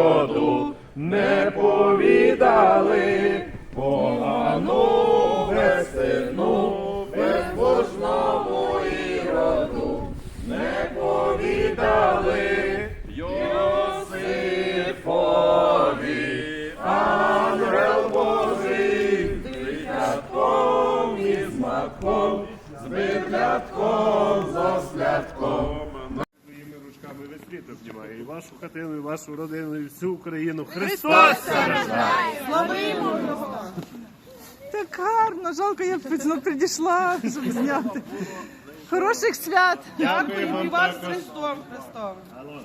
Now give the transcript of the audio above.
народу не повідали, погану весну, безбожному іроду не повідали. Йосифові, ангел Божий, з лятком і з з битлятком, з ослятком хатину, і вашу родину, і всю Україну. Христос! Так гарно, жалко, я б прийшла, щоб зняти. Хороших свят! Дякую вам І вас з. Христом Христом. Алло.